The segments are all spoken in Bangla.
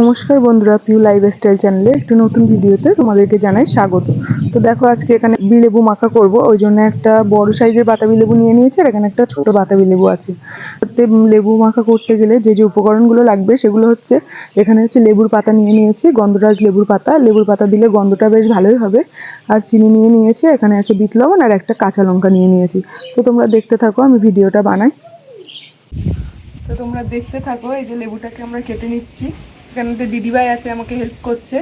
নমস্কার বন্ধুরা পিউ লাইফ স্টাইল চ্যানেলে একটি নতুন ভিডিওতে তোমাদেরকে জানাই স্বাগত। তো দেখো আজকে এখানে বিলেবু মাখা করব, ওই জন্য একটা বড় সাইজের বাতাবি লেবু নিয়ে নিয়েছি আর এখানে একটা ছোট বাতাবি লেবু আছে। তাতে লেবু মাখা করতে গেলে যে যে উপকরণগুলো লাগবে সেগুলো হচ্ছে, এখানে হচ্ছে লেবুর পাতা নিয়ে নিয়েছি, গন্ধরাজ লেবুর পাতা। লেবুর পাতা দিলে গন্ধটা বেশ ভালোই হবে। আর চিনি নিয়ে নিয়েছি, এখানে আছে বিট লবণ আর একটা কাঁচা লঙ্কা নিয়ে নিয়েছি। তো তোমরা দেখতে থাকো, আমি ভিডিওটা বানাই। তো তোমরা দেখতে থাকো, এই যে লেবুটাকে আমরা কেটে নিচ্ছি। এখানে তো দিদিভাই আছে আমাকে হেল্প করছে।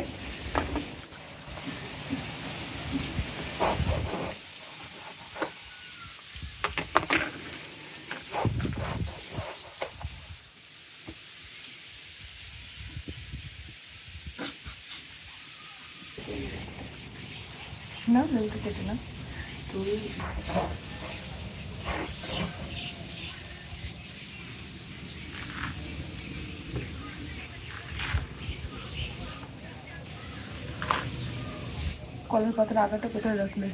না কেটে না তুই কলের পাতার আগাটা কোথায় রাখলে?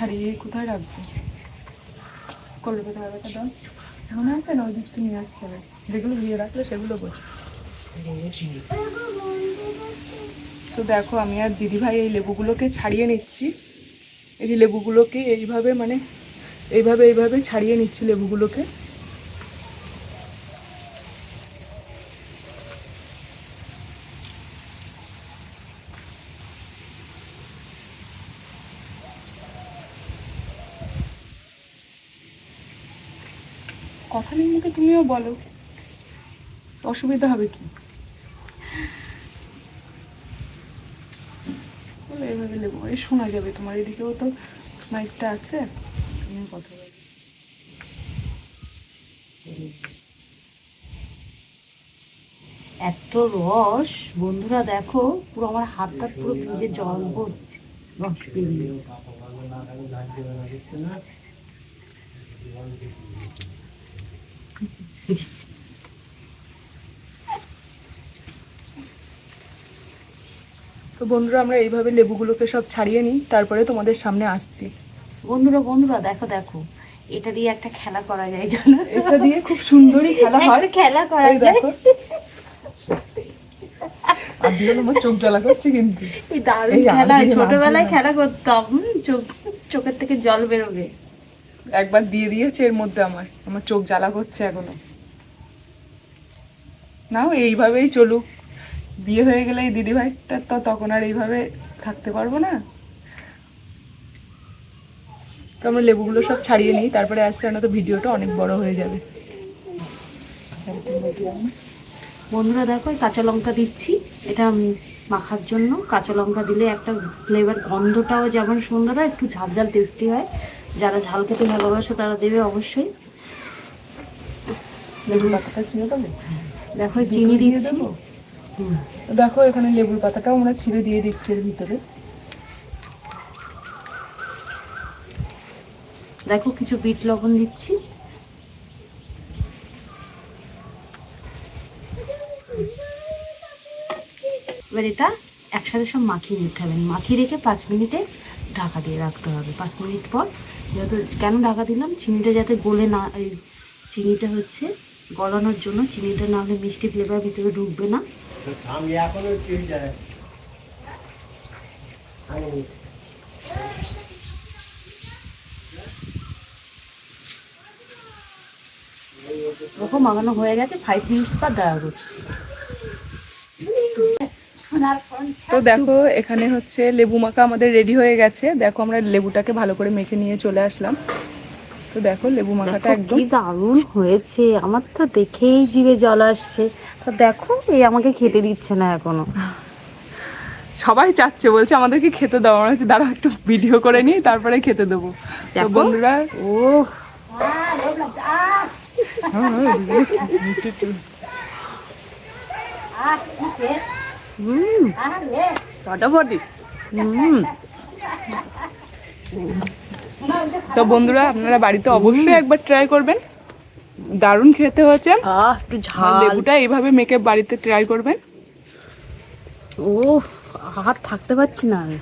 ছাড়িয়ে কোথায় রাখব? কলকাতা পাতার দাম এখন আছে না, ওই দিকটা নিয়ে আসতে হবে। যেগুলো দিয়ে রাখলে সেগুলো বোঝ। তো দেখো, আমি আর দিদিভাই এই লেবুগুলোকে ছাড়িয়ে নিচ্ছি। এই লেবুগুলোকে এইভাবে মানে এইভাবে এইভাবে ছাড়িয়ে নিচ্ছি লেবুগুলোকে। কথা নেই মুখে তুমিও বলো। অসুবিধা হবে কি? এইভাবে লেবু এই শোনা যাবে তোমার, এদিকেও তো মাইকটা আছে। তুমিও কথা বলো। এত রস, বন্ধুরা দেখো, পুরো আমার হাতটা পুরো ভিজে জল পড়ছে রস বেরিয়ে তো বন্ধুরা আমরা এইভাবে লেবুগুলোকে সব ছাড়িয়ে নিই তারপরে তোমাদের সামনে আসছি। বন্ধুরা বন্ধুরা দেখো দেখো এটা দিয়ে একটা খেলা করা যায় জানো? এটা দিয়ে খুব সুন্দরই খেলা হয়। খেলা করা যায়। দেখো। আমার চোখ জ্বালা করছে কিন্তু। এই দারুণ এই খেলা ছোটবেলায় খেলা করতাম। চোখ চোখের থেকে জল বেরোবে। একবার দিয়ে দিয়েছে এর মধ্যে আমার। আমার চোখ জ্বালা করছে এখনও। নাও এইভাবেই চলুক। বিয়ে হয়ে গেলে এই দিদিভাইটা তো তখন আর এইভাবে থাকতে পারব না। তো আমরা লেবুগুলো সব ছাড়িয়ে নিই তারপরে আসছে না তো ভিডিওটা অনেক বড় হয়ে যাবে। বন্ধুরা দেখো কাঁচা লঙ্কা দিচ্ছি। এটা মাখার জন্য। কাঁচা লঙ্কা দিলে একটা ফ্লেভার গন্ধটাও যেমন সুন্দর হয় একটু ঝাল ঝাল টেস্টি হয়। যারা ঝাল খেতে ভালোবাসে তারা দেবে অবশ্যই। লেবুর পাতাটা ছিঁড়ে দেবো দেখো চিনি দিচ্ছি। দেখো এখানে লেবুর পাতাটাও আমরা ছিঁড়ে দিয়ে দিচ্ছি এর ভিতরে। দেখো কিছু বিট লবণ দিচ্ছি। এবার এটা একসাথে সব মাখিয়ে নিতে হবে। মাখিয়ে রেখে পাঁচ মিনিটে ঢাকা দিয়ে রাখতে হবে। পাঁচ মিনিট পর যেহেতু কেন ঢাকা দিলাম? চিনিটা যাতে গলে না চিনিটা হচ্ছে গলানোর জন্য চিনিটা না হলে মিষ্টি ফ্লেভার ভিতরে ঢুকবে না। মাখানো হয়ে গেছে ফাইভ মিনিটস পর দেওয়া হচ্ছে। তো দেখো এখানে হচ্ছে লেবু মাখা আমাদের রেডি হয়ে গেছে। দেখো আমরা লেবুটাকে ভালো করে মেখে নিয়ে চলে আসলাম। তো দেখো লেবু মাখাটা একদম। দারুণ হয়েছে আমার তো দেখেই জিভে জল আসছে। তো দেখো এই আমাকে খেতে দিচ্ছে না এখনও। সবাই চাচ্ছে বলছে আমাদেরকে খেতে দাও। আমরা হচ্ছে দাঁড়া একটু ভিডিও করে নিই তারপরে খেতে দেবো। তো। বন্ধুরা ও হুম। ফাটাফাটি তো বন্ধুরা আপনারা বাড়িতে অবশ্যই একবার ট্রাই করবেন। দারুণ খেতে হয়েছে। একটু ঝাল। লেবুটা এইভাবে মেখে বাড়িতে ট্রাই করবেন। ওফ আর থাকতে পারছি না। আমি